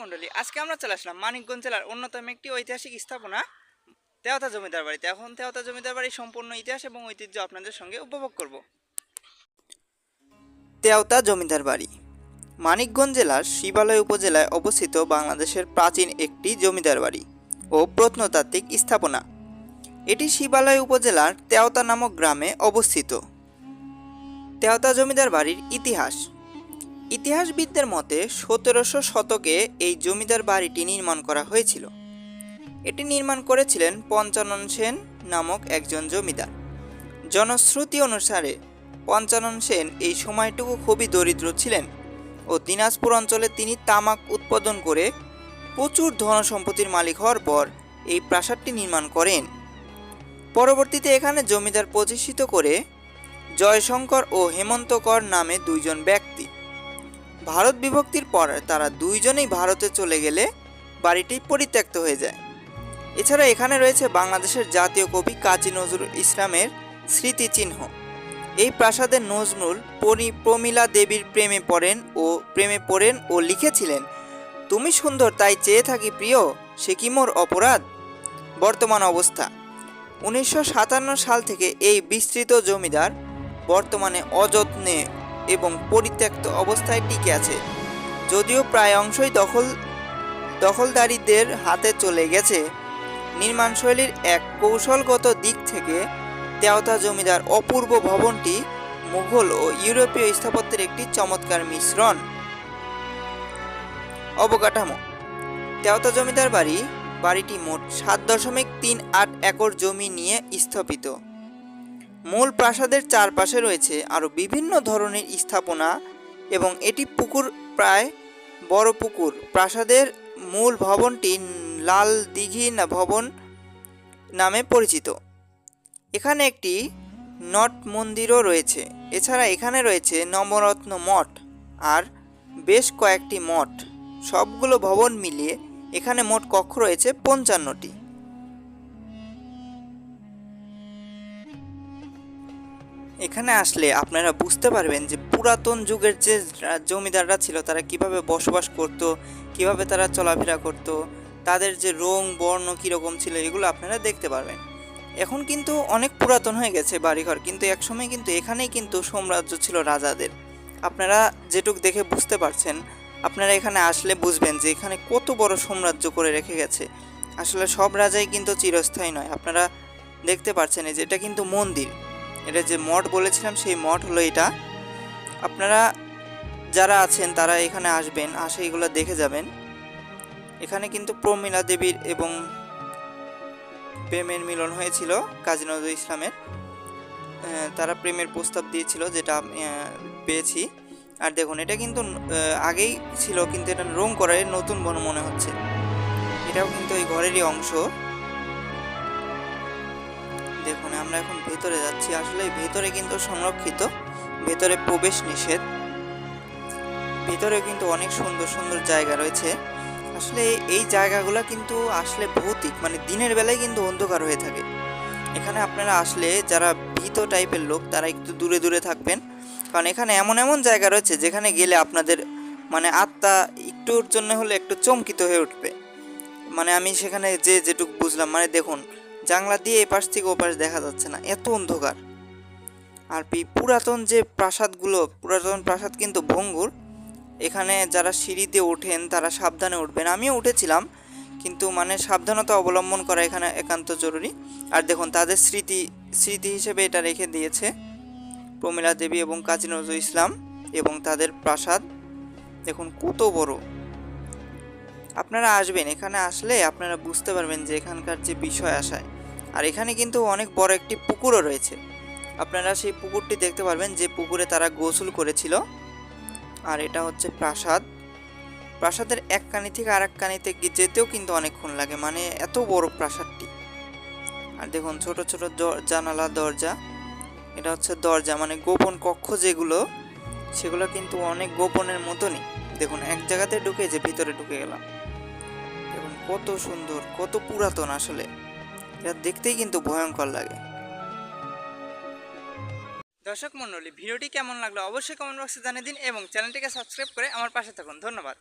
মন্ডলী, আজকে আমরা চলে আসলাম মানিকগঞ্জ জেলার অন্যতম একটি ঐতিহাসিক স্থাপনা, তেওতা জমিদার বাড়িতে। এখন তেওতা জমিদার বাড়ির সম্পূর্ণ ইতিহাস এবং ঐতিহ্য আপনাদের সঙ্গে উপভোগ করব। তেওতা জমিদার বাড়ি, মানিকগঞ্জ জেলার শিবালয় উপজেলায় অবস্থিত বাংলাদেশের প্রাচীন একটি জমিদার বাড়ি ও প্রত্নতাত্ত্বিক স্থাপনা। এটি শিবালয় উপজেলার তেওতা নামক গ্রামে অবস্থিত। তেওতা জমিদার বাড়ির ইতিহাস ইতিহাসবিদদের মতে, সতেরোশো শতকে এই জমিদার বাড়িটি নির্মাণ করা হয়েছিল। এটি নির্মাণ করেছিলেন পঞ্চানন সেন নামক একজন জমিদার। জনশ্রুতি অনুসারে, পঞ্চানন সেন এই সময়টুকু খুবই দরিদ্র ছিলেন ও দিনাজপুর অঞ্চলে তিনি তামাক উৎপাদন করে প্রচুর ধনসম্পত্তির মালিক হওয়ার পর এই প্রাসাদটি নির্মাণ করেন। পরবর্তীতে এখানে জমিদার প্রতিষ্ঠিত করে জয়শঙ্কর ও হেমন্তকর নামে দুইজন ব্যক্তি ভারত বিভক্তির পর তারা দুইজনেই ভারতে চলে গেলে বাড়িটি পরিত্যক্ত হয়ে যায়। এছাড়া এখানে রয়েছে বাংলাদেশের জাতীয় কবি কাজী নজরুল ইসলামের স্মৃতিচিহ্ন। এই প্রাসাদের নজরুল পরি প্রমীলা দেবীর প্রেমে পড়েন ও প্রেমে পড়েন ও লিখেছিলেন, তুমি সুন্দর, তাই চেয়ে থাকি প্রিয়, সে কি মোর অপরাধ? বর্তমান অবস্থা। উনিশশো সাতান্ন সাল থেকে এই বিস্তৃত জমিদার বর্তমানে অযত্নে এবং পরিত্যক্ত অবস্থায় টিকে আছে। যদিও প্রায় অংশই দখল, দখলদারীদের হাতে চলে গেছে। নির্মাণশৈলীর এক কৌশলগত দিক থেকে তেওতা জমিদার অপূর্ব ভবনটি মুঘল ও ইউরোপীয় স্থাপত্যের একটি চমৎকার মিশ্রণ। অবকাঠামো। তেওতা জমিদার বাড়ি, বাড়িটি মোট সাত দশমিক তিন আট একর জমি নিয়ে স্থাপিত। মূল প্রাসাদের চারপাশে রয়েছে আরও বিভিন্ন ধরনের স্থাপনা এবং এটি পুকুর প্রায় বড় পুকুর। প্রাসাদের মূল ভবনটি লাল দিঘি ভবন নামে পরিচিত। এখানে একটি নট মন্দিরও রয়েছে। এছাড়া এখানে রয়েছে নবরত্ন মঠ আর বেশ কয়েকটি মঠ। সবগুলো ভবন মিলিয়ে এখানে মোট কক্ষ রয়েছে পঞ্চান্নটি। এখানে আসলে আপনারা বুঝতে পারবেন যে পুরাতন যুগের যে জমিদাররা ছিল, তারা কীভাবে বসবাস করত, কীভাবে তারা চলাফেরা করত, তাদের যে রং, বর্ণ কীরকম ছিল, এগুলো আপনারা দেখতে পারবেন। এখন কিন্তু অনেক পুরাতন হয়ে গেছে বাড়িঘর, কিন্তু একসময় কিন্তু এখানেই কিন্তু সাম্রাজ্য ছিল রাজাদের। আপনারা যেটুক দেখে বুঝতে পারছেন, আপনারা এখানে আসলে বুঝবেন যে এখানে কত বড় সাম্রাজ্য করে রেখে গেছে। আসলে সব রাজাই কিন্তু চিরস্থায়ী নয়, আপনারা দেখতে পাচ্ছেন যে এটা কিন্তু মন্দির। এটা যে মঠ বলেছিলাম, সেই মঠ হলো এটা। আপনারা যারা আছেন, তারা এখানে আসবেন, আসে এগুলো দেখে যাবেন। এখানে কিন্তু প্রমীলা দেবীর এবং প্রেমের মিলন হয়েছিল, কাজী নজরুল ইসলামের। তারা প্রেমের প্রস্তাব দিয়েছিল, যেটা পেয়েছি। আর দেখুন, এটা কিন্তু আগেই ছিল, কিন্তু এটা রং করার নতুন বন মনে হচ্ছে। এটাও কিন্তু এই ঘরেরই অংশ। দেখুন, আমরা এখন ভেতরে যাচ্ছি। আসলে ভেতরে কিন্তু সংরক্ষিত, ভেতরে প্রবেশ নিষেধ। ভেতরে কিন্তু অনেক সুন্দর সুন্দর জায়গা রয়েছে। আসলে এই জায়গাগুলো কিন্তু আসলে ভৌতিক মানে দিনের বেলায় কিন্তু অন্ধকার হয়ে থাকে। এখানে আপনারা আসলে যারা ভীত টাইপের লোক, তারা একটু দূরে দূরে থাকবেন। কারণ এখানে এমন এমন জায়গা রয়েছে, যেখানে গেলে আপনাদের মানে আত্মা একটুর জন্য হলে একটু চমকিত হয়ে উঠবে। মানে আমি সেখানে যে যেটুকু বুঝলাম মানে দেখুন জানলা দিয়ে এপাশ থেকে ওপাশ দেখা যাচ্ছে না, এত অন্ধকার। আর পুরাতন যে প্রাসাদগুলো, পুরাতন প্রাসাদ কিন্তু ভঙ্গুর। এখানে যারা সিঁড়িতে ওঠেন, তারা সাবধানে উঠবেন। আমিও উঠেছিলাম, কিন্তু মানে সাবধানতা অবলম্বন করা এখানে একান্ত জরুরি। আর দেখুন, তাদের স্মৃতি স্মৃতি হিসেবে এটা রেখে দিয়েছে প্রমীলা দেবী এবং কাজী নজরুল ইসলাম এবং তাদের প্রাসাদ। দেখুন, কত বড়। আপনারা আসবেন, এখানে আসলে আপনারা বুঝতে পারবেন যে এখানকার যে বিষয় আশায়। আর এখানে কিন্তু অনেক বড় একটি পুকুরও রয়েছে। আপনারা সেই পুকুরটি দেখতে পারবেন যে পুকুরে তারা গোসল করেছিল। আর এটা হচ্ছে প্রাসাদ। প্রাসাদের এক কানি থেকে আর এক কানিতে যেতেও কিন্তু অনেকক্ষণ লাগে মানে এত বড় প্রাসাদটি। আর দেখুন, ছোট ছোট জানালা, দরজা। এটা হচ্ছে দরজা মানে গোপন কক্ষ যেগুলো, সেগুলো কিন্তু অনেক গোপনের মতনই। দেখুন, এক জায়গাতে ঢুকে যে ভিতরে ঢুকে গেলাম। দেখুন, কত সুন্দর, কত পুরাতন আসলে। এটা দেখতেই কিন্তু ভয়ঙ্কর লাগে। দর্শক মণ্ডলী, ভিডিওটি কেমন লাগল অবশ্যই কমেন্ট বক্সে জানিয়ে দিন এবং চ্যানেলটিকে সাবস্ক্রাইব করে আমার পাশে থাকুন। ধন্যবাদ।